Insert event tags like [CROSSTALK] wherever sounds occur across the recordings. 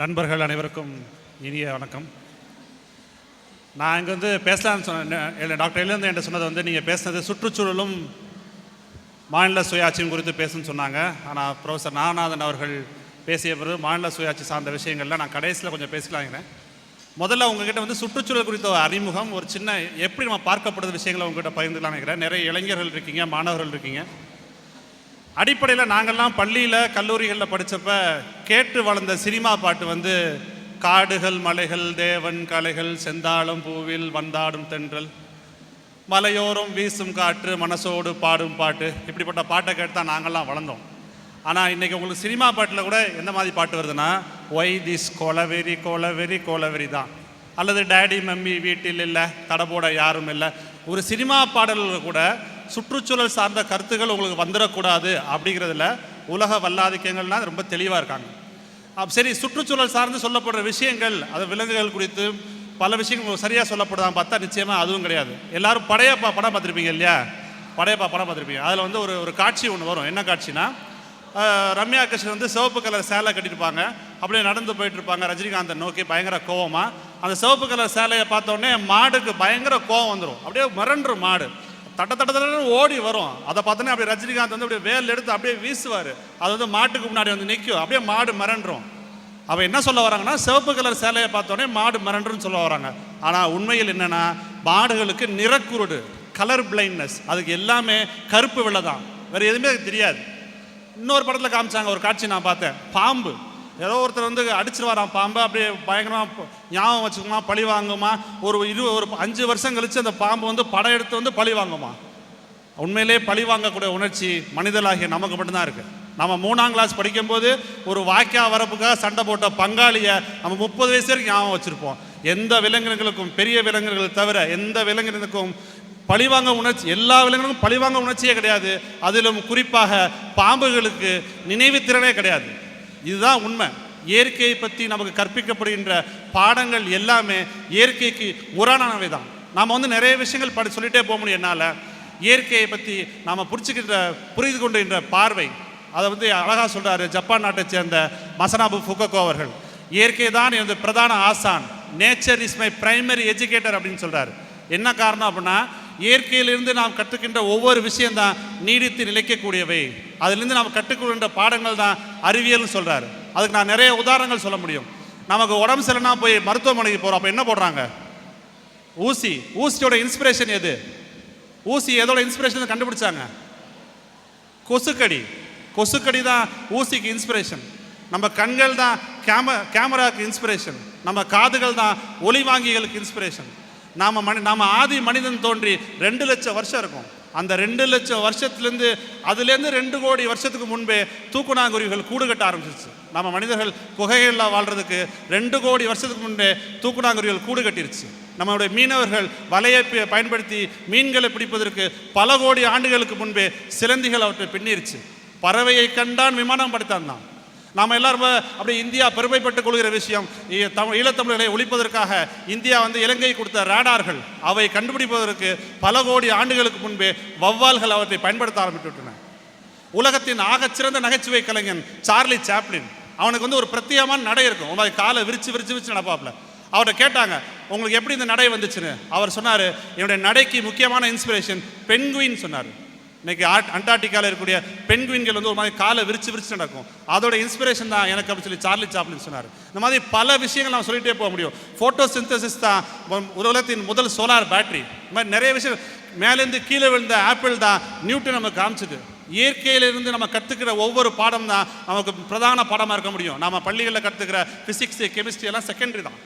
நண்பர்கள் அனைவருக்கும் இனிய வணக்கம். நான் இங்கே வந்து பேசலாம்னு சொன்னேன் டாக்டர் எழுந்து என்கிட்ட சொன்னது வந்து நீங்கள் பேசினது சுற்றுச்சூழலும் மாநில சுயாட்சியும் குறித்து பேசுன்னு சொன்னாங்க. ஆனால் ப்ரொஃபஸர் நாகநாதன் அவர்கள் பேசிய பிறகு மாநில சுயாட்சி சார்ந்த விஷயங்கள்ல நான் கடைசியில் கொஞ்சம் பேசலாங்கிறேன் முதல்ல உங்ககிட்ட வந்து சுற்றுச்சூழல் குறித்த ஒரு அறிமுகம் ஒரு சின்ன எப்படி நம்ம பார்க்கப்படுற விஷயங்களை உங்ககிட்ட பகிர்ந்துக்கலாம்னு நினைக்கிறேன் நிறைய இளைஞர்கள் இருக்கீங்க மாணவர்கள் இருக்கீங்க. அடிப்படையில் நாங்கள்லாம் பள்ளியில் கல்லூரிகளில் படித்தப்ப கேட்டு வளர்ந்த சினிமா பாட்டு வந்து காடுகள் மலைகள் தேவன் கலைகள் செந்தாளம் பூவில் வந்தாடும் தென்றல் மலையோரம் வீசும் காற்று மனசோடு பாடும் பாட்டு இப்படிப்பட்ட பாட்டை கேட்டு தான் நாங்கள்லாம் வளர்ந்தோம். ஆனால் இன்றைக்கி உங்களுக்கு சினிமா பாட்டில் கூட எந்த மாதிரி பாட்டு வருதுன்னா ஒய் திஸ் கொலவெறி கோலவெறி கோலவெறி தான். அல்லது டேடி மம்மி வீட்டில் இல்லை தடபோட யாரும் இல்லை ஒரு சினிமா பாடல்கள் கூட சுற்றுச்சூழல் சார்ந்த கருத்துக்கள் உங்களுக்கு வந்துடக்கூடாது அப்படிங்கிறதுல உலக வல்லாதிக்கங்கள்லாம் ரொம்ப தெளிவாக இருக்காங்க. அப்ப சரி சுற்றுச்சூழல் சார்ந்து சொல்லப்படுற விஷயங்கள் அது விலங்குகள் குறித்து பல விஷயங்கள் சரியாக சொல்லப்படுதான் பார்த்தா நிச்சயமாக அதுவும் கிடையாது. எல்லாரும் படையப்பா படம் பார்த்துருப்பீங்க இல்லையா? படையப்பா படம் பார்த்துருப்பீங்க. அதில் வந்து ஒரு ஒரு காட்சி ஒன்று வரும். என்ன காட்சினா ரம்யா கிருஷ்ணன் வந்து சிவப்பு கலர் சேலை கட்டியிருப்பாங்க. அப்படியே நடந்து போயிட்டு இருப்பாங்க ரஜினிகாந்தை நோக்கி பயங்கர கோவமாக அந்த சிவப்பு கலர் சேலையை பார்த்தோன்னே மாடுக்கு பயங்கர கோவம் வந்துடும் அப்படியே மிரண்டுரும் மாடு. தட்ட தட்ட தட்டன்னு ஓடி வரும். அதை பார்த்தோன்னே அப்படியே ரஜினிகாந்த் வந்து அப்படியே வேல் எடுத்து அப்படியே வீசுவார். அது வந்து மாட்டுக்கு முன்னாடி வந்து நிற்கும் அப்படியே மாடு மிரண்டுரும். அவள் என்ன சொல்ல வராங்கன்னா சிவப்பு கலர் சேலையை பார்த்தோன்னே மாடு மிரண்டுன்னு சொல்ல வராங்க. ஆனால் உண்மையில் என்னென்னா மாடுகளுக்கு நிறக்குருடு கலர் பிளைண்ட்னஸ் அதுக்கு எல்லாமே கருப்பு வெள்ளை தான் வேறு எதுவுமே அதுக்கு தெரியாது. இன்னொரு படத்தில் காமிச்சாங்க ஒரு காட்சி நான் பார்த்தேன். பாம்பு. ஏதோ ஒருத்தர் வந்து அடிச்சிருவாராம் பாம்பை? அப்படியே பயங்கரமாக ஞாபகம் வச்சுக்குமா பழி வாங்குமா? ஒரு இரு ஒரு அஞ்சு வருஷம் கழித்து அந்த பாம்பு வந்து படம் எடுத்து வந்து பழி வாங்குமா? உண்மையிலே பழி வாங்கக்கூடிய உணர்ச்சி மனிதலாகிய நமக்கு மட்டும்தான் இருக்குது நம்ம மூணாம் கிளாஸ் படிக்கும்போது ஒரு வாக்கியா வரப்புக்காக சண்டை போட்ட பங்காளியை நம்ம முப்பது வயசு வரைக்கும் ஞாபகம் வச்சுருப்போம். எந்த விலங்கினங்களுக்கும் பெரிய விலங்குகளை தவிர எந்த விலங்கினத்துக்கும் பழிவாங்க உணர்ச்சி எல்லா விலங்குகளுக்கும் பழிவாங்க உணர்ச்சியே கிடையாது. அதிலும் குறிப்பாக பாம்புகளுக்கு நினைவு திறனே கிடையாது. இதுதான் உண்மை. இயற்கையை பற்றி நமக்கு கற்பிக்கப்படுகின்ற பாடங்கள் எல்லாமே இயற்கைக்கு முரணானவை தான். நாம் வந்து நிறைய விஷயங்கள் படி சொல்லிகிட்டே போக முடியும் என்னால். இயற்கையை பற்றி நாம் புரிச்சுக்கின்ற புரிந்து கொண்டுகின்ற பார்வை. அதை வந்து அழகாக சொல்கிறாரு ஜப்பான் நாட்டை சேர்ந்த மசனாபு ஃபுகோகோ அவர்கள். இயற்கை தான் எனது பிரதான ஆசான். Nature is my primary educator அப்படின்னு சொல்கிறார் என்ன காரணம் அப்படின்னா இயற்கையிலிருந்து நாம் கற்றுக்கின்ற ஒவ்வொரு விஷயம்தான் நீடித்து நிலைக்கக்கூடியவை. அதிலிருந்து நாம் கற்றுக்கொள்கின்ற பாடங்கள் தான் அறிவியல்னு சொல்கிறாரு அதுக்கு நான் நிறைய உதாரணங்கள் சொல்ல முடியும். நமக்கு உடம்பு சரியில்லைனா போய் மருத்துவமனைக்கு போகிறோம் அப்போ என்ன போடுறாங்க? ஊசி. ஊசியோட இன்ஸ்பிரேஷன் எது? ஊசி எதோட இன்ஸ்பிரேஷன் கண்டுபிடிச்சாங்க? கொசுக்கடி. கொசுக்கடி தான் ஊசிக்கு இன்ஸ்பிரேஷன் நம்ம கண்கள் தான் கேம கேமராக்கு இன்ஸ்பிரேஷன் நம்ம காதுகள் தான் ஒளிவாங்கிகளுக்கு இன்ஸ்பிரேஷன் நாம் மனி நாம் ஆதி மனிதன் தோன்றி ரெண்டு லட்சம் வருஷம் இருக்கும். அந்த ரெண்டு லட்சம் வருஷத்துலேருந்து அதுலேருந்து ரெண்டு கோடி வருஷத்துக்கு முன்பே தூக்குநாங்குருவிகள் கூடு கட்ட ஆரம்பிச்சிருச்சு. நம்ம மனிதர்கள் குகைகளில் வாழ்கிறதுக்கு ரெண்டு கோடி வருஷத்துக்கு முன்பே தூக்குநாங்குருவிகள் கூடு கட்டிருச்சு. நம்மளுடைய மீனவர்கள் வலையை பயன்படுத்தி மீன்களை பிடிப்பதற்கு பல கோடி ஆண்டுகளுக்கு முன்பே சிலந்திகள் அவற்றை பின்னிருச்சு. பறவையை கண்டான் விமானம் படுத்தான் தான் நாம் எல்லாரும் அப்படியே இந்தியா பெருமைப்பட்டுக் கொள்கிற விஷயம் தமிழ் ஈழத்தமிழர்களை ஒழிப்பதற்காக இந்தியா வந்து இலங்கை கொடுத்த ரேடார்கள் அவை கண்டுபிடிப்பதற்கு பல கோடி ஆண்டுகளுக்கு முன்பே வௌவால்கள் அவற்றை பயன்படுத்த ஆரம்பித்துவிட்டன. உலகத்தின் ஆகச்சிறந்த நகைச்சுவை கலைஞன் சார்லி சாப்ளின் அவனுக்கு வந்து ஒரு பிரத்யேகமான நடை இருக்கும். ஒரு காலை விரிச்சு விரிச்சு விரிச்சு நடப்பாப்ல அவர்கிட்ட கேட்டாங்க உங்களுக்கு எப்படி இந்த நடை வந்துச்சுன்னு? அவர் சொன்னார் என்னுடைய நடைக்கு முக்கியமான இன்ஸ்பிரேஷன் பெண்குயின் சொன்னார். இன்னைக்கு ஆட் அண்டார்டிகாவில் இருக்கக்கூடிய பெண்குவின்கள் வந்து ஒரு மாதிரி காலை விரிச்சு விரிச்சு நடக்கும். அதோட இன்ஸ்பிரேஷன் தான் எனக்கு அப்படின்னு சொல்லி சார்லி சாப்ளின் சொன்னார். இந்த மாதிரி பல விஷயங்கள் நம்ம சொல்லிட்டே போக முடியும். ஃபோட்டோ சிந்தசிஸ் தான் உலகத்தின் முதல் சோலார் பேட்டரி இந்த மாதிரி நிறைய விஷயம் மேலேருந்து கீழே விழுந்த ஆப்பிள் தான் நியூட்டன் நமக்கு காமிச்சது. இயற்கையிலிருந்து நம்ம கற்றுக்கிற ஒவ்வொரு பாடம் தான் நமக்கு பிரதான பாடமாக இருக்க முடியும். நம்ம பள்ளிகளில் கற்றுக்கிற ஃபிசிக்ஸ் கெமிஸ்ட்ரி எல்லாம் செகண்டரி தான்.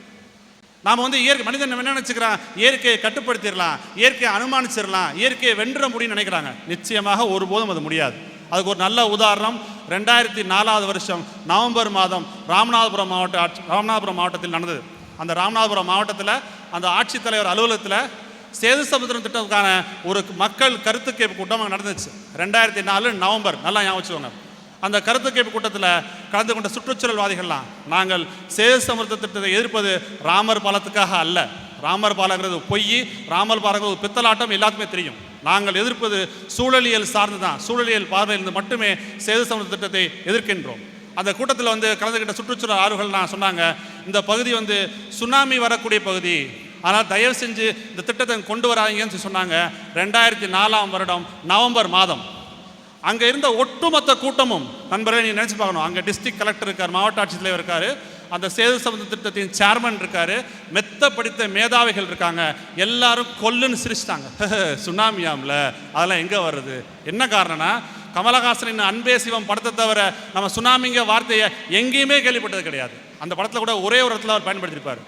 நாம் வந்து இயற்கை மனிதன் என்ன நினச்சிக்கிறான்? இயற்கையை கட்டுப்படுத்திடலாம் இயற்கையை அனுமானிச்சிடலாம் இயற்கையை வென்ற முடியும்னு நினைக்கிறாங்க. நிச்சயமாக ஒருபோதும் அது முடியாது. அதுக்கு ஒரு நல்ல உதாரணம் ரெண்டாயிரத்தி நாலாவது வருஷம் நவம்பர் மாதம் ராமநாதபுரம் மாவட்ட ஆட்சி ராமநாதபுரம் மாவட்டத்தில் நடந்தது. அந்த ராமநாதபுரம் மாவட்டத்தில் அந்த ஆட்சித்தலைவர் அலுவலகத்தில் சேது சமுத்திரம் திட்டத்துக்கான ஒரு மக்கள் கருத்து கேட்பு கூட்டம் நடந்துச்சு. ரெண்டாயிரத்தி நாலு நவம்பர் நல்லா ஞாபகம் வச்சுக்கோங்க. அந்த கருத்து கேட்பு கூட்டத்தில் கலந்து கொண்ட சுற்றுச்சூழல்வாதிகள்லாம் நாங்கள் சேது சமுத்திர திட்டத்தை எதிர்ப்பது ராமர் பாலத்துக்காக அல்ல. ராமர் பாலங்கிறது பொய் ராமர் பாலங்கிறது ஒரு பித்தலாட்டம் எல்லாத்துக்குமே தெரியும். நாங்கள் எதிர்ப்பது சூழலியல் சார்ந்து தான் சூழலியல் பார்வையிலிருந்து மட்டுமே சேது சமுத்திர திட்டத்தை எதிர்க்கின்றோம். அந்த கூட்டத்தில் வந்து கலந்துக்கிட்ட சுற்றுச்சூழல் ஆர்வலர்கள்லாம் சொன்னாங்க இந்த பகுதி வந்து சுனாமி வரக்கூடிய பகுதி. ஆனால் தயவு செஞ்சு இந்த திட்டத்தை கொண்டு வராதீங்கன்னு சொல்லி சொன்னாங்க. ரெண்டாயிரத்தி நாலாம் வருடம் நவம்பர் மாதம். அங்கே இருந்த ஒட்டுமொத்த கூட்டமும் நண்பர்களே நீங்கள் நினச்சி பார்க்கணும். அங்கே டிஸ்ட்ரிக்ட் கலெக்டர் இருக்கார் மாவட்ட ஆட்சித்தலைவர் இருக்கார் அந்த சேது சம்பந்த திட்டத்தின் சேர்மன் இருக்கார் மெத்த படித்த மேதாவிகள் இருக்காங்க எல்லாரும் கொல்லுன்னு சிரிச்சிட்டாங்க. [LAUGHS] சுனாமியாம்ல அதெல்லாம் எங்கே வருது என்ன காரணம்னா கமலஹாசனின் அன்பே சிவம் படத்தை தவிர நம்ம சுனாமிங்க வார்த்தையை எங்கேயுமே கேள்விப்பட்டது கிடையாது. அந்த படத்தில் கூட ஒரே ஒரு இடத்துல அவர் பயன்படுத்தியிருப்பார்.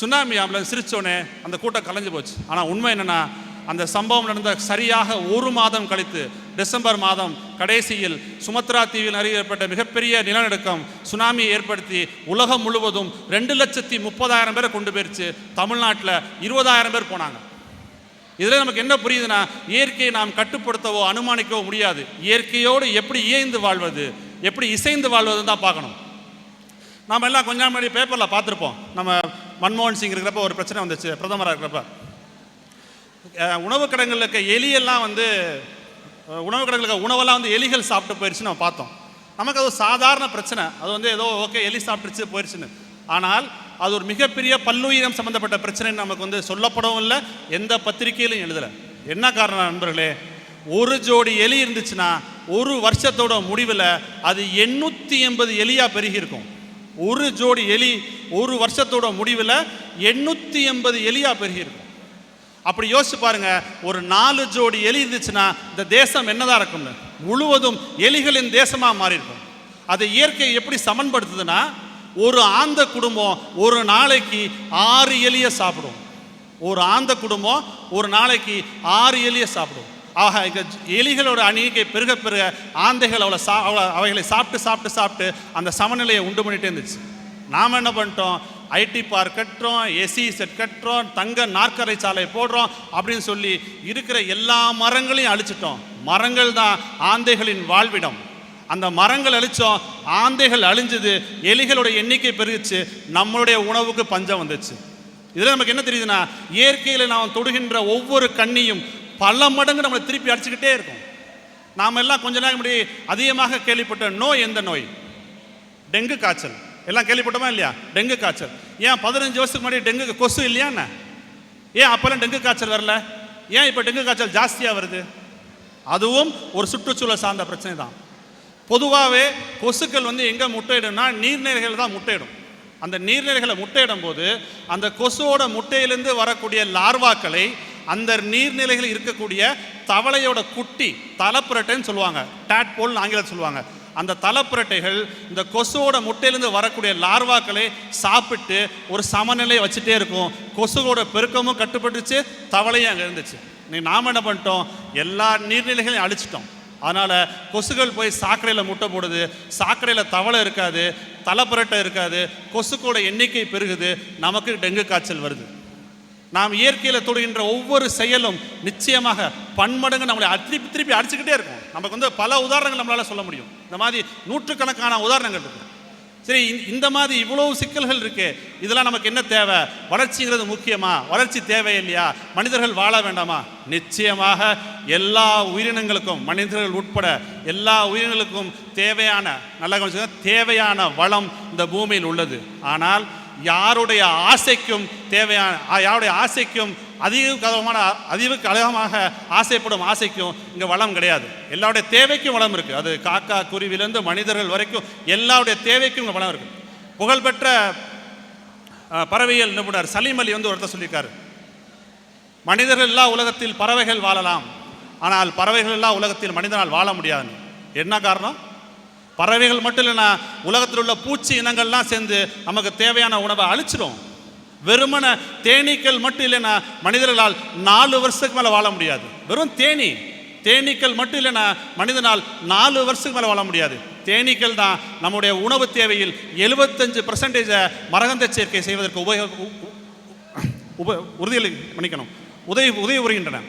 சுனாமி ஆம்பளை சிரிச்சோன்னே அந்த கூட்டம் கலைஞ்சு போச்சு. ஆனால் உண்மை என்னன்னா அந்த சம்பவம் நடந்த சரியாக ஒரு மாதம் கழித்து டிசம்பர் மாதம் கடைசியில் சுமத்ரா தீவில் அறிவிக்கப்பட்ட மிகப்பெரிய நிலநடுக்கம் சுனாமி ஏற்படுத்தி உலகம் முழுவதும் ரெண்டு லட்சத்தி முப்பதாயிரம் பேரை கொண்டு போயிருச்சு. தமிழ்நாட்டில் இருபதாயிரம் பேர் போனாங்க. இதில் நமக்கு என்ன புரியுதுன்னா இயற்கையை நாம் கட்டுப்படுத்தவோ அனுமானிக்கவோ முடியாது. இயற்கையோடு எப்படி இயைந்து வாழ்வது எப்படி இசைந்து வாழ்வதுன்னு தான் பார்க்கணும். நாம் எல்லாம் கொஞ்ச நாள் முன்னாடி பேப்பரில் பார்த்துருப்போம். நம்ம மன்மோகன் சிங் இருக்கிறப்ப ஒரு பிரச்சனை வந்துச்சு பிரதமராக இருக்கிறப்ப. உணவு கடைகளில் இருக்க எலியெல்லாம் வந்து உணவு கடங்களில் இருக்க உணவெல்லாம் வந்து எலிகள் சாப்பிட்டு போயிடுச்சு நம்ம பார்த்தோம். நமக்கு அது சாதாரண பிரச்சனை. அது வந்து ஏதோ ஓகே எலி சாப்பிட்டுச்சு போயிடுச்சுன்னு ஆனால் அது ஒரு மிகப்பெரிய பல்லுயிரம் சம்பந்தப்பட்ட பிரச்சனைன்னு நமக்கு வந்து சொல்லப்படவும் இல்லை எந்த பத்திரிகையிலும் எழுதலை. என்ன காரணம் நண்பர்களே? ஒரு ஜோடி எலி இருந்துச்சுன்னா ஒரு வருஷத்தோட முடிவில் அது எண்ணூற்றி எண்பது எலியாக பெருகியிருக்கும். ஒரு ஜோடி எலி ஒரு வருஷத்தோட முடிவில் எண்ணூற்றி எண்பது எலியாக பெருகியிருக்கும். அப்படி யோசிச்சு பாருங்க ஒரு நாலு ஜோடி எலி இருந்துச்சுன்னா இந்த தேசம் என்னதான் இருக்கும்னு? முழுவதும் எலிகளின் தேசமாக மாறி இருக்கும் அதை இயற்கை எப்படி சமன்படுத்துதுன்னா ஒரு ஆந்த குடும்பம் ஒரு நாளைக்கு ஆறு எலியை சாப்பிடும். ஒரு ஆந்த குடும்பம் ஒரு நாளைக்கு ஆறு எலியை சாப்பிடும். ஆக இங்கே எலிகளோட எண்ணிக்கை பெருக பெருக ஆந்தைகள் அவளை சா அவளை அவைகளை சாப்பிட்டு சாப்பிட்டு சாப்பிட்டு அந்த சமநிலையை உண்டு பண்ணிட்டே இருந்துச்சு. நாம் என்ன பண்ணிட்டோம்? ஐடி பார்க் கட்டுறோம் எஸ்சி செட் கட்டுறோம் தங்க நாற்கரை சாலை போடுறோம் அப்படின்னு சொல்லி இருக்கிற எல்லா மரங்களையும் அழிச்சிட்டோம். மரங்கள் தான் ஆந்தைகளின் வாழ்விடம். அந்த மரங்கள் அழிச்சோம் ஆந்தைகள் அழிஞ்சது எலிகளுடைய எண்ணிக்கை பெருகிச்சு நம்மளுடைய உணவுக்கு பஞ்சம் வந்துச்சு. இதில் நமக்கு என்ன தெரியுதுன்னா இயற்கையில் நாம் தொடுகின்ற ஒவ்வொரு கண்ணியும் பல மடங்கு நம்மளை திருப்பி அடிச்சுக்கிட்டே இருக்கும். நாம் எல்லாம் கொஞ்ச நேரம் முன்னாடி அதிகமாக கேள்விப்பட்ட நோய் எந்த நோய்? டெங்கு காய்ச்சல். எல்லாம் கேள்விப்பட்டோமா இல்லையா? டெங்கு காய்ச்சல். ஏன் பதினஞ்சு வருஷத்துக்கு முன்னாடி டெங்கு கொசு இல்லையா என்ன? ஏன் அப்போல்லாம் டெங்கு காய்ச்சல் வரல? ஏன் இப்போ டெங்கு காய்ச்சல் ஜாஸ்தியாக வருது? அதுவும் ஒரு சுற்றுச்சூழல் சார்ந்த பிரச்சனை தான். பொதுவாகவே கொசுக்கள் வந்து எங்கே முட்டையிடும்னா நீர்நிலைகள் தான் முட்டையிடும். அந்த நீர்நிலைகளை முட்டையிடும் போது அந்த கொசுவோட முட்டையிலிருந்து வரக்கூடிய லார்வாக்களை அந்த நீர்நிலைகளில் இருக்கக்கூடிய தவளையோட குட்டி தலைப்புரட்டைன்னு சொல்லுவாங்க. டேட் போல்னு ஆங்கிலத்தில் சொல்லுவாங்க. அந்த தலைப்புரட்டைகள் இந்த கொசுவோட முட்டையிலேருந்து வரக்கூடிய லார்வாக்களை சாப்பிட்டு ஒரு சமநிலையை வச்சுட்டே இருக்கும். கொசுவோட பெருக்கமும் கட்டுப்பட்டுச்சு தவளையும் அங்கே இருந்துச்சு. நீ நாம் என்ன பண்ணிட்டோம்? எல்லா நீர்நிலைகளையும் அழிச்சிட்டோம். அதனால் கொசுகள் போய் சாக்கடையில் முட்டை போடுது சாக்கடையில் தவளை இருக்காது தலைப்புரட்டை இருக்காது கொசுக்கோட எண்ணிக்கை பெருகுது நமக்கு டெங்கு காய்ச்சல் வருது. நாம் இயற்கையில் தொடுகின்ற ஒவ்வொரு செயலும் நிச்சயமாக பன்மடங்கு நம்மளை திருப்பி திருப்பி அடிச்சுக்கிட்டே இருக்கும். நமக்கு வந்து பல உதாரணங்கள் நம்மளால் சொல்ல முடியும். இந்த மாதிரி நூற்றுக்கணக்கான உதாரணங்கள் இருக்குது சரி இந்த- இந்த மாதிரி இவ்வளவு சிக்கல்கள் இருக்கு. இதெல்லாம் நமக்கு என்ன தேவை? வளர்ச்சிங்கிறது முக்கியமா? வளர்ச்சி தேவை இல்லையா? மனிதர்கள் வாழ வேண்டாமா? நிச்சயமாக எல்லா உயிரினங்களுக்கும் மனிதர்கள் உட்பட எல்லா உயிரினங்களுக்கும் தேவையான நல்லா தேவையான வளம் இந்த பூமியில் உள்ளது. ஆனால் யாருடைய ஆசைக்கும் தேவையான யாருடைய ஆசைக்கும் அதிக கதவமான அதிவுக்கு கலகமாக ஆசைப்படும் ஆசைக்கும் இங்கே வளம் கிடையாது. எல்லாருடைய தேவைக்கும் வளம் இருக்குது அது காக்கா குருவிலேருந்து மனிதர்கள் வரைக்கும் எல்லாருடைய தேவைக்கும் இங்கே வளம் இருக்குது புகழ்பெற்ற அஹ், பறவையியல் நிபுணர் சலீம் அலி வந்து ஒருத்தர் சொல்லியிருக்காரு. மனிதர்கள் இல்லா உலகத்தில் பறவைகள் வாழலாம். ஆனால் பறவைகள் இல்லா உலகத்தில் மனிதனால் வாழ முடியாது. என்ன காரணம்? பறவைகள் மட்டும் இல்லைன்னா உலகத்தில் உள்ள பூச்சி இனங்கள்லாம் சேர்ந்து நமக்கு தேவையான உணவை அழிச்சிடும் வெறுமன தேனீக்கள் மட்டும் இல்லைன்னா மனிதர்களால் நாலு வருஷத்துக்கு மேலே வாழ முடியாது. வெறும் தேனீ. தேனீக்கள் மட்டும் இல்லைன்னா மனிதனால் நாலு வருஷத்துக்கு மேலே வாழ முடியாது. தேனீக்கள் தான் நம்முடைய உணவு தேவையில் எழுபத்தஞ்சு பர்சன்டேஜை மரகந்த சேர்க்கை செய்வதற்கு உபயோக உ- உப உறுதியளி மன்னிக்கணும். உதவி உதவி புரிகின்றன.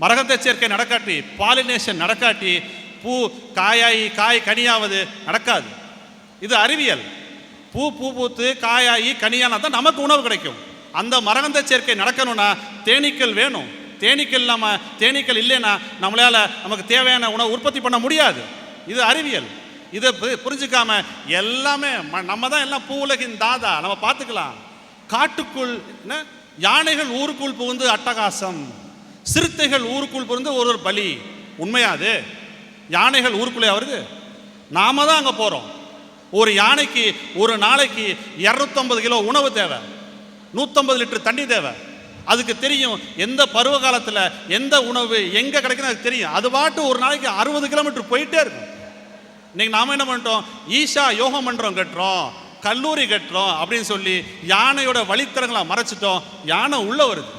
மரகந்த சேர்க்கை நடக்காட்டி பாலினேஷன் நடக்காட்டி பூ காயாகி காய் கனியாவது நடக்காது. இது அறிவியல். பூ பூ பூத்து காயாகி கனியானா தான் நமக்கு உணவு கிடைக்கும். அந்த மரகந்த சேர்க்கை நடக்கணும்னா தேனீக்கள் வேணும். தேனீக்கள் நம்ம தேனீக்கள் இல்லைன்னா நம்மளால் நமக்கு தேவையான உணவு உற்பத்தி பண்ண முடியாது. இது அறிவியல். இதை புரிஞ்சுக்காம எல்லாமே நம்ம தான் எல்லாம் பூ உலகின் தாதா. நம்ம பார்த்துக்கலாம். காட்டுக்குள் என்ன? யானைகள் ஊருக்குள் புகுந்து அட்டகாசம். சிறுத்தைகள் ஊருக்குள் புகுந்து ஒரு ஒரு பலி. உண்மையாது யானைகள் ஊருக்குள்ளே வருது. நாம தான் அங்கே போகிறோம் ஒரு யானைக்கு ஒரு நாளைக்கு இரநூத்தம்பது கிலோ உணவு தேவை. நூற்றம்பது லிட்டர் தண்ணி தேவை. அதுக்கு தெரியும் எந்த பருவ காலத்தில் எந்த உணவு எங்கே கிடைக்குன்னு அதுக்கு தெரியும். அது பாட்டு ஒரு நாளைக்கு அறுபது கிலோமீட்டர் போயிட்டே இருக்கும். இன்னைக்கு நாம் என்ன பண்ணிட்டோம்? ஈஷா யோக மன்றம் கட்டுறோம். கல்லூரி கட்டுறோம் அப்படின்னு சொல்லி யானையோட வழித்தரங்களை மறைச்சிட்டோம். யானை உள்ளே வருது.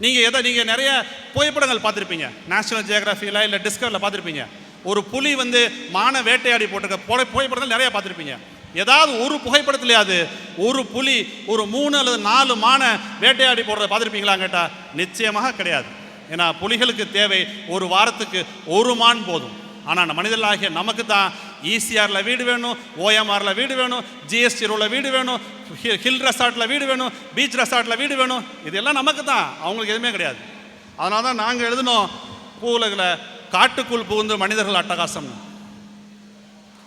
நீங்கள் எதை நீங்கள் நிறைய புகைப்படங்கள் பார்த்துருப்பீங்க. நேஷனல் ஜியோகிராஃபியில் இல்லை டிஸ்கவரில் பார்த்துருப்பீங்க. ஒரு புலி வந்து மான வேட்டையாடி போட்டிருக்க புகை- புகைப்படங்கள் நிறையா பார்த்துருப்பீங்க. ஏதாவது ஒரு புகைப்படத்துலையாவது ஒரு புலி ஒரு மூணு அல்லது நாலு மான வேட்டையாடி போடுறத பார்த்துருப்பீங்களா கேட்டால் நிச்சயமாக கிடையாது. ஏன்னா புலிகளுக்கு தேவை ஒரு வாரத்துக்கு ஒரு மான் போதும். ஆனால் மனிதர்களாகிய நமக்கு தான் ஈசிஆரில் வீடு வேணும் ஓஎம்ஆரில் வீடு வேணும் ஜிஎஸ்டி ரோவில் வீடு வேணும் ஹில் ரெசார்ட்டில் வீடு வேணும் பீச் ரெசார்ட்டில் வீடு வேணும். இதெல்லாம் நமக்கு தான் அவங்களுக்கு எதுவுமே கிடையாது. அதனால தான் நாங்கள் எழுதினோம் பூவுலகில் காட்டுக்குள் புகுந்து மனிதர்கள் அட்டகாசம்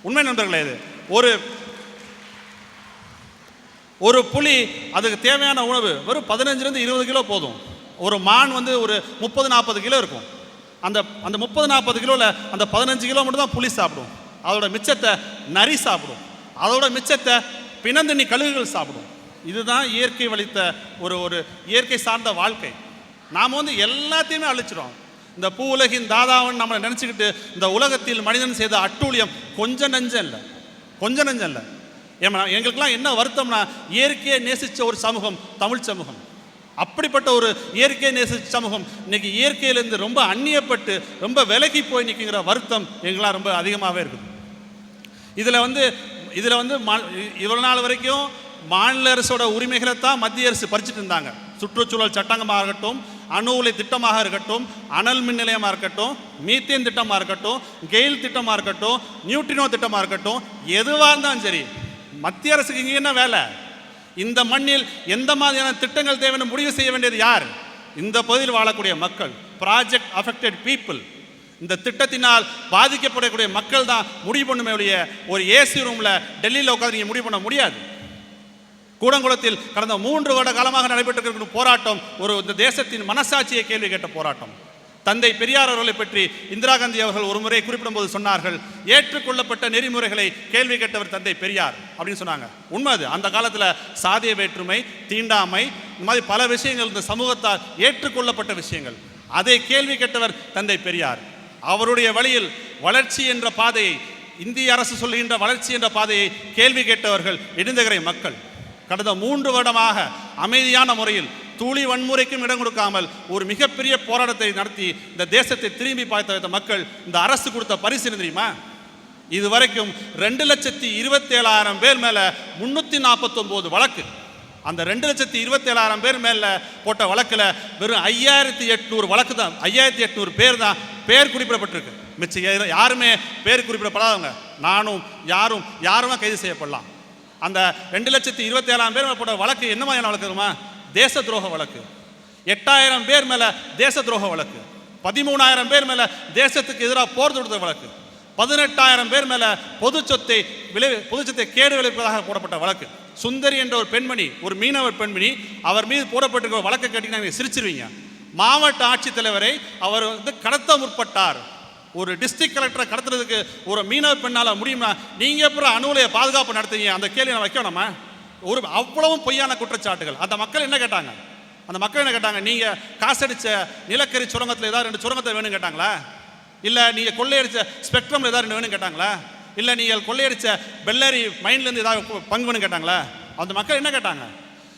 உண்மை நண்பர்களே இது. ஒரு ஒரு புலி அதுக்கு தேவையான உணவு வெறும் பதினஞ்சுலேருந்து இருபது கிலோ போதும். ஒரு மான் வந்து ஒரு முப்பது நாற்பது கிலோ இருக்கும். அந்த அந்த முப்பது நாற்பது கிலோவில் அந்த பதினஞ்சு கிலோ மட்டும் தான் புளி சாப்பிடும். அதோட மிச்சத்தை நரி சாப்பிடும். அதோட மிச்சத்தை பிணந்தண்ணி கழுகுகள் சாப்பிடும். இதுதான் இயற்கை வளித்த ஒரு ஒரு இயற்கை சார்ந்த வாழ்க்கை. நாம் வந்து எல்லாத்தையுமே அழிச்சிடும் இந்த பூ உலகின் தாதாவன் நம்மளை நினச்சிக்கிட்டு இந்த உலகத்தில் மனிதன் செய்த அட்டூழியம் கொஞ்சம் நஞ்சம் இல்லை. கொஞ்சம் நஞ்சம் இல்லை. ஏமா எங்களுக்கெல்லாம் என்ன வருத்தம்னா இயற்கையை நேசித்த ஒரு சமூகம் தமிழ் சமூகம். அப்படிப்பட்ட ஒரு இயற்கையை நேசி சமூகம். இன்னைக்கு இயற்கையிலேருந்து ரொம்ப அந்நியப்பட்டு ரொம்ப விலகி போய் நிற்கிற வருத்தம் எங்களாம் ரொம்ப அதிகமாகவே இருக்குது. இதில் வந்து இதில் வந்து மா இவ்வளோ நாள் வரைக்கும் மாநில அரசோட உரிமைகளை தான் மத்திய அரசு பறிச்சுட்டு இருந்தாங்க. சுற்றுச்சூழல் சட்டங்கமாக இருக்கட்டும் அணு உலை திட்டமாக இருக்கட்டும் அனல் மின் நிலையமாக இருக்கட்டும் மீத்தேன் திட்டமாக இருக்கட்டும் கெயில் திட்டமாக இருக்கட்டும் நியூட்ரினோ திட்டமாக இருக்கட்டும் எதுவாக இருந்தாலும் சரி மத்திய அரசுக்கு இங்கே என்ன வேலை? இந்த மண்ணில் எந்த மாதிரியான திட்டங்கள் தேவைன்னு முடிவு செய்ய வேண்டியது யார்? இந்த பகுதியில் வாழக்கூடிய மக்கள் ப்ராஜெக்ட் அஃபெக்டட் பீப்புள் இந்த திட்டத்தினால் பாதிக்கப்படக்கூடிய மக்கள் தான் முடிவு பண்ணுமே ஒழிய ஒரு ஏசி ரூமில் டெல்லியில் உட்காந்து நீங்கள் முடிவு பண்ண முடியாது. கூடங்குளத்தில் கடந்த மூன்று வருட காலமாக நடைபெற்று போராட்டம் ஒரு இந்த தேசத்தின் மனசாட்சியை கேள்வி கேட்ட போராட்டம். தந்தை பெரியார் அவர்களை பற்றி இந்திரா காந்தி அவர்கள் ஒரு முறை குறிப்பிடும்போது சொன்னார்கள் ஏற்றுக்கொள்ளப்பட்ட நெறிமுறைகளை கேள்வி கேட்டவர் தந்தை பெரியார் அப்படின்னு சொன்னாங்க. உண்மை அது. அந்த காலத்தில் சாதிய வேற்றுமை தீண்டாமை இந்த மாதிரி பல விஷயங்கள் இந்த சமூகத்தால் ஏற்றுக்கொள்ளப்பட்ட விஷயங்கள். அதை கேள்வி கேட்டவர் தந்தை பெரியார். அவருடைய வழியில் வளர்ச்சி என்ற பாதையை இந்திய அரசு சொல்லுகின்ற வளர்ச்சி என்ற பாதையை கேள்வி கேட்டவர்கள் இடிந்தகரை மக்கள். கடந்த மூன்று வருடமாக அமைதியான முறையில் தூளி வன்முறைக்கும் இடம் கொடுக்காமல் ஒரு மிகப்பெரிய போராட்டத்தை நடத்தி இந்த தேசத்தை திரும்பி பார்த்த வைத்த மக்கள் இந்த அரசு கொடுத்த பரிசு தெரியுமா தெரியுமா? இதுவரைக்கும் ரெண்டு லட்சத்தி இருபத்தேழாயிரம் பேர் மேலே முந்நூற்றி நாற்பத்தொம்போது வழக்கு. அந்த ரெண்டு லட்சத்தி இருபத்தேழாயிரம் பேர் மேலே போட்ட வழக்கில் வெறும் ஐயாயிரத்தி எட்நூறு வழக்கு தான் ஐயாயிரத்தி எட்நூறு பேர் தான் பேர் குறிப்பிடப்பட்டிருக்கு. மிச்சம் யாருமே பேர் குறிப்பிடப்படாதவங்க. நானும் யாரும் யாருமே கைது செய்யப்படலாம்? அந்த ரெண்டு லட்சத்தி இருபத்தேழாயிரம் பேர் போட்ட வழக்கு என்ன மாதிரியான வழக்கு தேச துரோக வழக்கு. எட்டாயிரம் பேர் மேலே தேச துரோக வழக்கு. பதிமூணாயிரம் பேர் மேலே தேசத்துக்கு எதிராக போர் தொடுத்த வழக்கு. பதினெட்டாயிரம் பேர் மேலே பொது சொத்தை விளை பொது சொத்தை கேடு விளைப்பதாக போடப்பட்ட வழக்கு. சுந்தரி என்ற ஒரு பெண்மணி ஒரு மீனவர் பெண்மணி அவர் மீது போடப்பட்டிருக்கிற வழக்கு கேட்டீங்கன்னா நீங்கள் சிரிச்சிருவீங்க. மாவட்ட ஆட்சித்தலைவரை அவர் வந்து கடத்த முற்பட்டார். ஒரு டிஸ்ட்ரிக்ட் கலெக்டரை கடத்துறதுக்கு ஒரு மீனவர் பெண்ணால் முடியுமா? நீங்கள் அப்புறம் அணுவலையை பாதுகாப்பு நடத்துவீங்க அந்த கேள்வி நான் வைக்கணுமா? ஒரு அவ்வளவும் பொய்யான குற்றச்சாட்டுகள். அந்த மக்கள் என்ன கேட்டாங்க? அந்த மக்கள் என்ன கேட்டாங்க? நீங்கள் காசடிச்ச நிலக்கரி சுரங்கத்தில் ஏதாவது ரெண்டு சுரங்கத்தை வேணும் கேட்டாங்களா? இல்லை நீங்கள் கொள்ளையடிச்ச ஸ்பெக்ட்ரமில் ஏதாவது ரெண்டு வேணும் கேட்டாங்களா? இல்லை நீங்கள் கொள்ளையடிச்ச பெல்லரி மைண்ட்லேருந்து ஏதாவது பங்கு வேணும் கேட்டாங்களா? அந்த மக்கள் என்ன கேட்டாங்க?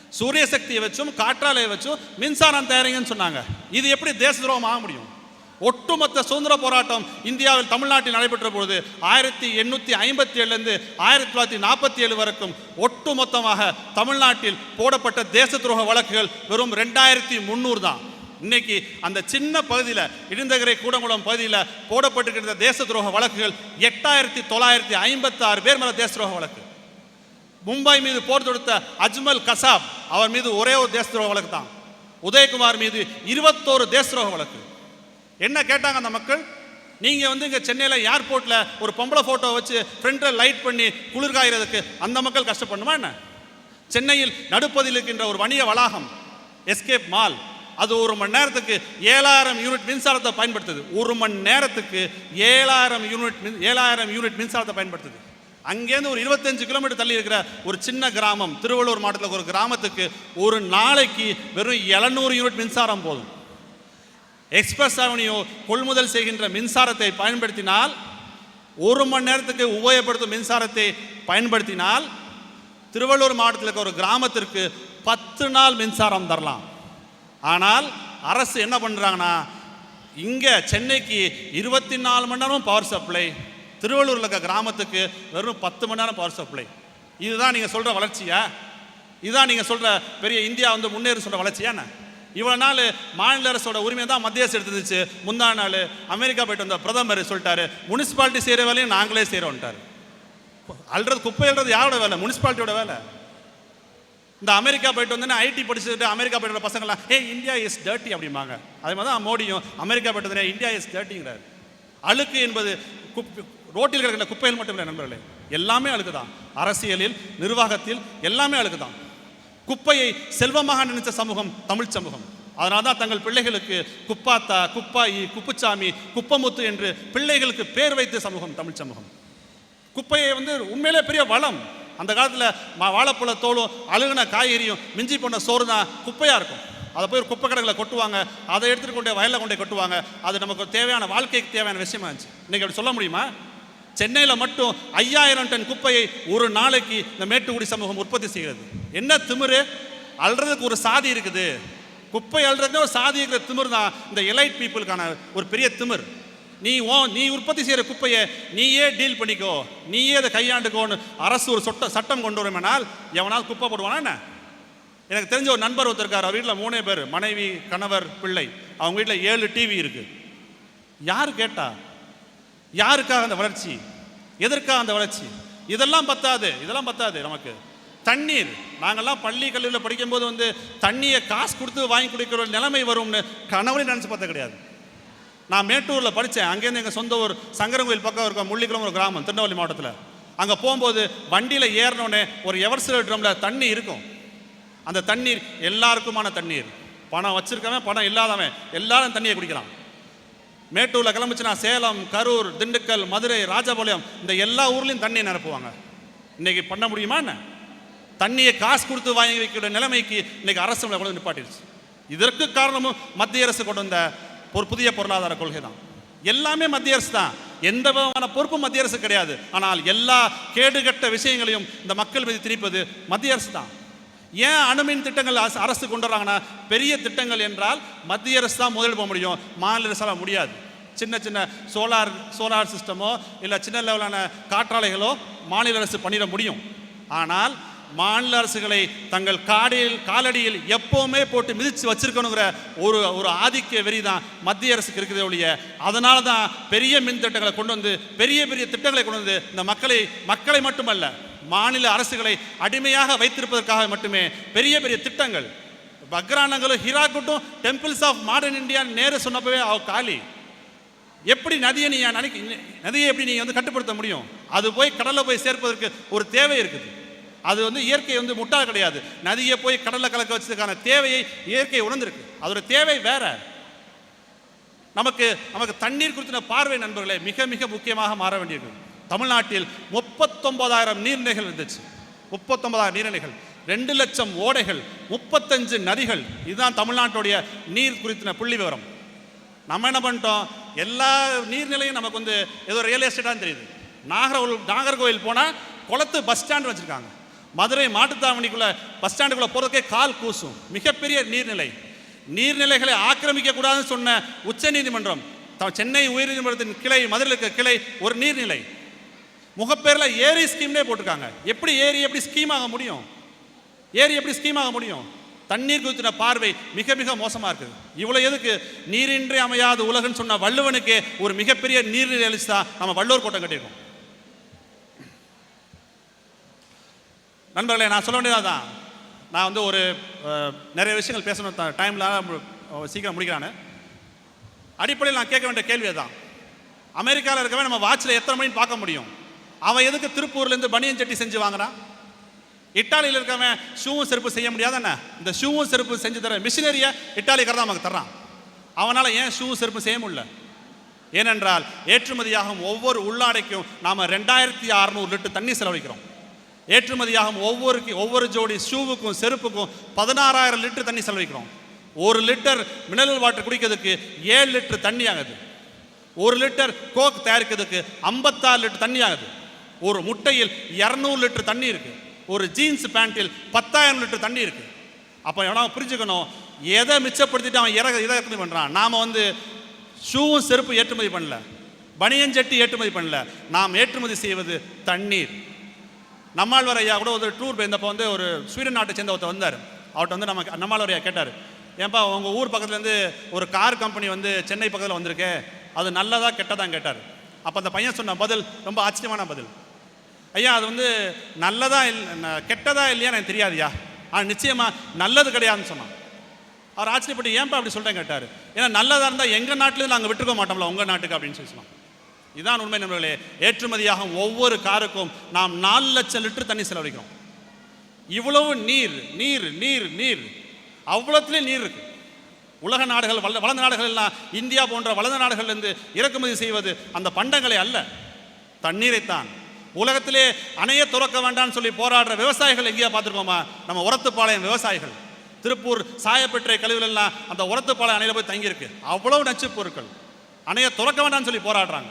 சூரிய சக்தியை வச்சும் காற்றாலையை வச்சும் மின்சாரம் தயாரிங்கன்னு சொன்னாங்க. இது எப்படி தேச துரோகம் ஆக முடியும்? ஒட்டுமொத்த சுதந்திர போராட்டம் இந்தியாவில் தமிழ்நாட்டில் நடைபெற்ற பொழுது ஆயிரத்தி எண்ணூற்றி ஐம்பத்தி ஏழுலேருந்து ஆயிரத்தி தொள்ளாயிரத்தி நாற்பத்தி ஏழு வரைக்கும் ஒட்டுமொத்தமாக தமிழ்நாட்டில் போடப்பட்ட தேச துரோக வழக்குகள் வெறும் ரெண்டாயிரத்தி முந்நூறு தான். இன்னைக்கு அந்த சின்ன பகுதியில் இடிந்தகரை கூடங்குளம் பகுதியில் போடப்பட்டிருக்கிற தேச துரோக வழக்குகள் எட்டாயிரத்தி தொள்ளாயிரத்தி ஐம்பத்தாறு பேர் மேலே தேச துரோக வழக்கு. மும்பை மீது போர் தொடுத்த அஜ்மல் கசாப் அவர் மீது ஒரே ஒரு தேச துரோக வழக்கு தான். உதயகுமார் மீது இருபத்தோரு தேச துரோக வழக்கு. என்ன கேட்டாங்க அந்த மக்கள்? நீங்கள் வந்து இங்கே சென்னையில் ஏர்போர்ட்டில் ஒரு பொம்பளை ஃபோட்டோ வச்சு ஃப்ரண்ட்டில் லைட் பண்ணி குளிர்காயிறதுக்கு அந்த மக்கள் கஷ்டப்படணுமா என்ன? சென்னையில் நடுப்பதில் இருக்கின்ற ஒரு வணிக வளாகம் எஸ்கேப் மால் அது ஒரு மணி நேரத்துக்கு ஏழாயிரம் யூனிட் மின்சாரத்தை பயன்படுத்துது. ஒரு மணி நேரத்துக்கு ஏழாயிரம் யூனிட் மின் ஏழாயிரம் யூனிட் மின்சாரத்தை பயன்படுத்துது. அங்கேருந்து ஒரு இருபத்தஞ்சு கிலோமீட்டர் தள்ளி இருக்கிற ஒரு சின்ன கிராமம் திருவள்ளூர் மாவட்டத்தில் ஒரு கிராமத்துக்கு ஒரு நாளைக்கு வெறும் எழுநூறு யூனிட் மின்சாரம் போதும். எக்ஸ்பிரஸ் அவனியோ கொள்முதல் செய்கின்ற மின்சாரத்தை பயன்படுத்தினால் ஒரு மணி நேரத்துக்கு உபயோகப்படுத்தும் மின்சாரத்தை பயன்படுத்தினால் திருவள்ளூர் மாவட்டத்தில் இருக்க ஒரு கிராமத்திற்கு பத்து நாள் மின்சாரம் தரலாம். ஆனால் அரசு என்ன பண்ணுறாங்கன்னா இங்கே சென்னைக்கு இருபத்தி நாலு மணி நேரமும் பவர் சப்ளை திருவள்ளூரில் இருக்க கிராமத்துக்கு வெறும் பத்து மணி நேரம் பவர் சப்ளை இதுதான் நீங்கள் சொல்கிற வளர்ச்சியா? இதுதான் நீங்கள் சொல்கிற பெரிய இந்தியா வந்து முன்னேறு சொல்கிற வளர்ச்சியா என்ன? இவ்வளோ நாள் மாநில அரசோட உரிமை தான் மத்திய அரசு எடுத்துருந்துச்சு. முந்தா நாள் அமெரிக்கா போயிட்டு வந்த பிரதமர் சொல்லிட்டாரு முனிசிபாலிட்டி செய்கிற வேலையும் நாங்களே செய்கிறோன்ட்டார் அல்றது குப்பை அல்றது யாரோட வேலை? முனிசிபாலிட்டியோட வேலை. இந்த அமெரிக்கா போயிட்டு வந்தோன்னே ஐடி படிச்சுட்டு அமெரிக்கா போயிட்டு வர பசங்களாம் ஏ இந்தியா இஸ் டர்ட்டி அப்படிம்பாங்க. அதே மாதிரி தான் மோடியும் அமெரிக்கா போயிட்டு வந்தோடனே இந்தியா இஸ் டர்ட்டிங்கிறார் அழுக்கு என்பது குப்பை ரோட்டில் கிடக்கிற குப்பைகள் மட்டும் இல்லை நண்பர்களே எல்லாமே அழுக்கு தான். அரசியலில் நிர்வாகத்தில் எல்லாமே அழுக்கு தான். குப்பையை செல்வமாக நினைச்ச சமூகம் தமிழ் சமூகம். அதனால் தான் தங்கள் பிள்ளைகளுக்கு குப்பாத்தா குப்பாயி குப்புச்சாமி குப்பமுத்து என்று பிள்ளைகளுக்கு பேர் வைத்த சமூகம் தமிழ் சமூகம். குப்பையை வந்து உண்மையிலே பெரிய வளம். அந்த காலத்தில் மா வாழைப்பழ தோலும் அழுகுன காய்கறியும் மிஞ்சி போன சோறு தான் குப்பையாக இருக்கும். அதை போய் ஒரு குப்பை கடைகளை கொட்டுவாங்க அதை எடுத்துகிட்டு கொண்டே வயலில் கொண்டே கொட்டுவாங்க. அது நமக்கு தேவையான வாழ்க்கைக்கு தேவையான விஷயமா இருந்துச்சு. இன்றைக்கி அப்படி சொல்ல முடியுமா? சென்னையில் மட்டும் ஐயாயிரம் டன் குப்பையை ஒரு நாளைக்கு இந்த மேட்டுக்குடி சமூகம் உற்பத்தி செய்கிறது. என்ன திமிரு? அல்றதுக்கு ஒரு சாதி இருக்குது. குப்பை அல்றதுக்கு ஒரு சாதி இருக்கிற திமிர் தான் இந்த எலைட் பீப்புளுக்கான ஒரு பெரிய திமிர். நீ ஓ நீ உற்பத்தி செய்கிற குப்பையை நீயே டீல் பண்ணிக்கோ. நீயே அதை கையாண்டுக்கோன்னு அரசு ஒரு சொட்ட சட்டம் கொண்டு வருமானால் எவனால் குப்பை போடுவானா என்ன? எனக்கு தெரிஞ்ச ஒரு நண்பர் ஒருத்தர் இருக்கார். அவர் வீட்டில் மூணே பேர். மனைவி கணவர் பிள்ளை. அவங்க வீட்டில் ஏழு டிவி இருக்குது யார் கேட்டா? யாருக்காக அந்த வளர்ச்சி? எதற்காக அந்த வளர்ச்சி? இதெல்லாம் பத்தாது இதெல்லாம் பத்தாது நமக்கு. தண்ணீர். நாங்கள்லாம் பள்ளி கல்லூரியில் படிக்கும்போது வந்து தண்ணியை காசு கொடுத்து வாங்கி குடிக்கிற நிலைமை வரும்னு கனவுலையும் நினச்சி பார்த்தது கிடையாது. நான் மேட்டூரில் படித்தேன் அங்கேருந்து எங்கள் சொந்த ஊர் சங்கரங்கோயில் பக்கம் இருக்க முள்ளிக்குளம் ஒரு கிராமம் திருநெல்வேலி மாவட்டத்தில். அங்கே போகும்போது வண்டியில் ஏறினோடனே ஒரு எவர்சில் ட்ரம்மில் தண்ணி இருக்கும். அந்த தண்ணீர் எல்லாருக்குமான தண்ணீர். பணம் வச்சுருக்கவன் பணம் இல்லாதவன் எல்லாரும் தண்ணியை குடிக்கலாம். மேட்டூரில் கிளம்பிச்சுன்னா சேலம் கரூர் திண்டுக்கல் மதுரை ராஜபாளையம் இந்த எல்லா ஊர்லேயும் தண்ணியை நிரப்புவாங்க. இன்னைக்கு பண்ண முடியுமா என்ன? தண்ணியை காசு கொடுத்து வாங்கி வைக்கிற நிலைமைக்கு இன்றைக்கி அரசு கொண்டு வந்து நிப்பாட்டிடுச்சு. இதற்கு காரணமும் மத்திய அரசு கொண்டு வந்த ஒரு புதிய பொருளாதார கொள்கை தான். எல்லாமே மத்திய அரசு தான். எந்த விதமான பொறுப்பும் மத்திய அரசு கிடையாது. ஆனால் எல்லா கேடுகட்ட விஷயங்களையும் இந்த மக்கள் மீது திணிப்பது மத்திய அரசு தான். ஏன் அணுமின் திட்டங்கள் அரசு- அரசு கொண்டு வராங்கன்னா பெரிய திட்டங்கள் என்றால் மத்திய அரசு தான் முதலில் போக முடியும். மாநில அரசால் முடியாது. சின்ன சின்ன சோலார் சோலார் சிஸ்டமோ இல்லை சின்ன லெவலான காற்றாலைகளோ மாநில அரசு பண்ணிட முடியும். ஆனால் மாநில அரசுகளை தங்கள் காடியில் காலடியில் எப்போவுமே போட்டு மிதித்து வச்சிருக்கணுங்கிற ஒரு ஒரு ஆதிக்க வெறி தான் மத்திய அரசுக்கு இருக்கிறதே ஒழிய அதனால தான் பெரிய மின் திட்டங்களை கொண்டு வந்து பெரிய பெரிய திட்டங்களை கொண்டு வந்து இந்த மக்களை மக்களை மட்டுமல்ல மாநில அரசுகளை அடிமையாக வைத்திருப்பதற்காக மட்டுமே பெரிய பெரிய திட்டங்கள். பக்ரானங்களும் ஹிராக்குட்டும் temples of modern India Nehru சொன்னப்பவே அவ காலி. எப்படி நதியை நீ நினைக்க நதியை எப்படி நீங்கள் வந்து கட்டுப்படுத்த முடியும்? அது போய் கடலில் போய் சேர்ப்பதற்கு ஒரு தேவை இருக்குது. அது வந்து இயற்கை வந்து முட்டாள் கிடையாது. நதியை போய் கடலில் கலக்க வச்சதுக்கான தேவையை இயற்கை உணர்ந்திருக்கு. அதோட தேவை வேற. நமக்கு நமக்கு தண்ணீர் குறித்த பார்வை நண்பர்களே மிக மிக முக்கியமாக மாற வேண்டியிருக்கு தமிழ்நாட்டில் முப்பத்தொன்பதாயிரம் நீர்நிலைகள் இருந்துச்சு. முப்பத்தொன்பதாயிரம் நீர்நிலைகள். ரெண்டு லட்சம் ஓடைகள் முப்பத்தஞ்சு நதிகள். இதுதான் தமிழ்நாட்டுடைய நீர் குறித்தின புள்ளி விவரம். நம்ம என்ன பண்ணிட்டோம்? எல்லா நீர்நிலையும் நமக்கு வந்து ஏதோ ரியல் எஸ்டேட்டாக தெரியுது. நாகர்கோவில் நாகர்கோவில் போனால் குளத்து பஸ் ஸ்டாண்ட் வச்சுருக்காங்க. மதுரை மாட்டுத்தாவணிக்குள்ளே பஸ் ஸ்டாண்டுக்குள்ளே போகிறதுக்கே கால் கூசும். மிகப்பெரிய நீர்நிலை. நீர்நிலைகளை ஆக்கிரமிக்க கூடாதுன்னு சொன்ன உச்சநீதிமன்றம் த- சென்னை உயர்நீதிமன்றத்தின் கிளை மதுரையில் இருக்க கிளை ஒரு நீர்நிலை. முகப்பேரில் ஏரி ஸ்கீம்னே போட்டிருக்காங்க. எப்படி ஏரி எப்படி ஸ்கீம் ஆக முடியும்? ஏரி எப்படி ஸ்கீம் ஆக முடியும்? தண்ணீர் குறித்தின பார்வை மிக மிக மோசமாக இருக்குது. இவ்வளோ எதுக்கு? நீரின்றி அமையாத உலகன்னு சொன்ன வள்ளுவனுக்கே ஒரு மிகப்பெரிய நீர்நிலை அளிச்சு தான் நம்ம வள்ளுவர் கோட்டம் கட்டியிருக்கோம். நண்பர்களே நான் சொல்ல வேண்டியதாக தான் நான் வந்து ஒரு நிறைய விஷயங்கள் பேசணும். டைமில் சீக்கிரம் முடிக்கிறானு அடிப்படையில் நான் கேட்க வேண்டிய கேள்வி தான் அமெரிக்காவில் இருக்கவே நம்ம வாட்சில் எத்தனை மணின்னு பார்க்க முடியும்? அவன் எதுக்கு திருப்பூர்லேருந்து பனியன் சட்டி செஞ்சு வாங்குறான்? இட்டாலியில் இருக்கவன் ஷூவும் செருப்பு செய்ய முடியாதானே இந்த ஷூவும் செருப்பு செஞ்சு தர மிஷினரியை இட்டாலிக்கார தான் நமக்கு தர்றான். அவனால் ஏன் ஷூவும் செருப்பு செய்ய முடியல? ஏனென்றால் ஏற்றுமதியாகும் ஒவ்வொரு உள்ளாடைக்கும் நாம் ரெண்டாயிரத்தி அறநூறு லிட்டர் தண்ணி செலவழிக்கிறோம். ஏற்றுமதியாகும் ஒவ்வொரு ஒவ்வொரு ஜோடி ஷூவுக்கும் செருப்புக்கும் பதினாறாயிரம் லிட்டர் தண்ணி செலவழிக்கிறோம். ஒரு லிட்டர் மினரல் வாட்டர் குடிக்கிறதுக்கு ஏழு லிட்டர் தண்ணி ஆகுது. ஒரு லிட்டர் கோக் தயாரிக்கிறதுக்கு ஐம்பத்தாறு லிட்டர் தண்ணி ஆகுது. ஒரு முட்டையில் இரநூறு லிட்டர் தண்ணி இருக்குது ஒரு ஜீன்ஸ் பேண்ட்டில் பத்தாயிரம் லிட்டர் தண்ணி இருக்குது அப்போ எவனா புரிஞ்சுக்கணும் எதை மிச்சப்படுத்திட்டு அவன் இறக இதை ஏற்றுமதி பண்ணுறான் நாம் வந்து ஷூவும் செருப்பு ஏற்றுமதி பண்ணல. பனியஞ்சட்டி ஏற்றுமதி பண்ணல. நாம் ஏற்றுமதி செய்வது தண்ணீர். நம்மாழ்வார் ஐயா கூட ஒரு டூர் போயிருந்தப்போ வந்து ஒரு ஸ்வீடன் நாட்டை சேர்ந்த ஒருத்தர் வந்தார். அவர்கிட்ட வந்து நமக்கு நம்மாழ்வார் ஐயா கேட்டார் ஏன்பா உங்கள் ஊர் பக்கத்துலேருந்து ஒரு கார் கம்பெனி வந்து சென்னை பக்கத்தில் வந்திருக்கே. அது நல்லதா கெட்டதான் கேட்டார். அப்போ அந்த பையன் சொன்ன பதில் ரொம்ப ஆச்சரியமான பதில். ஐயா அது வந்து நல்லதா இல்லை கெட்டதா இல்லையா எனக்கு தெரியாதுயா ஆனால் நிச்சயமாக நல்லது கிடையாதுன்னு சொன்னான். அவர் ஆச்சரியப்பட்டு ஏன்பா அப்படி சொல்கிறேன் கேட்டார். ஏன்னா நல்லதாக இருந்தால் எங்கள் நாட்டிலேருந்து நாங்கள் விட்டுருக்க மாட்டோம்ல உங்கள் நாட்டுக்கு அப்படின்னு சொல்லி சொன்னோம் இதான் உண்மை நண்பர்களே. ஏற்றுமதியாகும் ஒவ்வொரு காருக்கும் நாம் நாலு லட்சம் லிட்டர் தண்ணி செலவழிக்கிறோம். இவ்வளவு நீர் நீர் நீர் நீர். அவ்வளோத்துலேயும் நீர் இருக்கு. உலக நாடுகள் வள வளர்ந்த நாடுகள் எல்லாம் இந்தியா போன்ற வளர்ந்த நாடுகள்லேருந்து இறக்குமதி செய்வது அந்த பண்டங்களை அல்ல. தண்ணீரைத்தான். உலகத்திலே அணைய துறக்க வேண்டாம்னு சொல்லி போராடுற விவசாயிகள் எங்கேயா பார்த்துருக்கோமா? நம்ம உரத்துப்பாளையம் விவசாயிகள். திருப்பூர் சாயப்பெற்றை கழிவுகள் அந்த உரத்துப்பாளையம் அணையில் போய் தங்கியிருக்கு. அவ்வளவு நச்சு பொருட்கள். அணைய துறக்க வேண்டாம்னு சொல்லி போராடுறாங்க.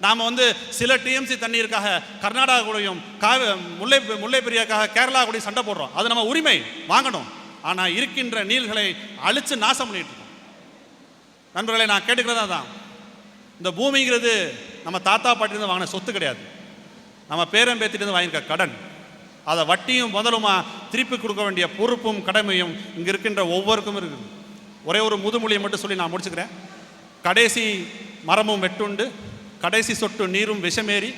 நாம் வந்து சில டிஎம்சி தண்ணீருக்காக கர்நாடகா கூடயும் காவி முல்லை முல்லை பெரியாக்காக கேரளா கூடயும் சண்டை போடுறோம். அது நம்ம உரிமை. வாங்கணும். ஆனால் இருக்கின்ற நீர்களை அழித்து நாசம் பண்ணிட்டு இருக்கோம். நண்பர்களை நான் கேட்டுக்கிறதா தான் இந்த பூமிங்கிறது நம்ம தாத்தா பாட்டிலிருந்து வாங்கின சொத்து கிடையாது. நம்ம பேரன் பேத்திட்டு வாங்கியிருக்க கடன் அதை வட்டியும் முதலுமா திருப்பி கொடுக்க வேண்டிய பொறுப்பும் கடமையும் இங்கே இருக்கின்ற ஒவ்வொருக்கும் இருக்குது. ஒரே ஒரு முதுமொழியை மட்டும் சொல்லி நான் முடிச்சுக்கிறேன். கடைசி மரமும் வெட்டுண்டு கடைசி சொட்டு நீரும் விஷமேறி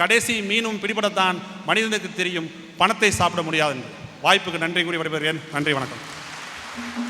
கடைசி மீனும் பிடிபடத்தான் மனிதனுக்கு தெரியும் பணத்தை சாப்பிட முடியாது வாய்ப்புக்கு நன்றி கூறி விடைபெறுகிறேன். நன்றி வணக்கம்.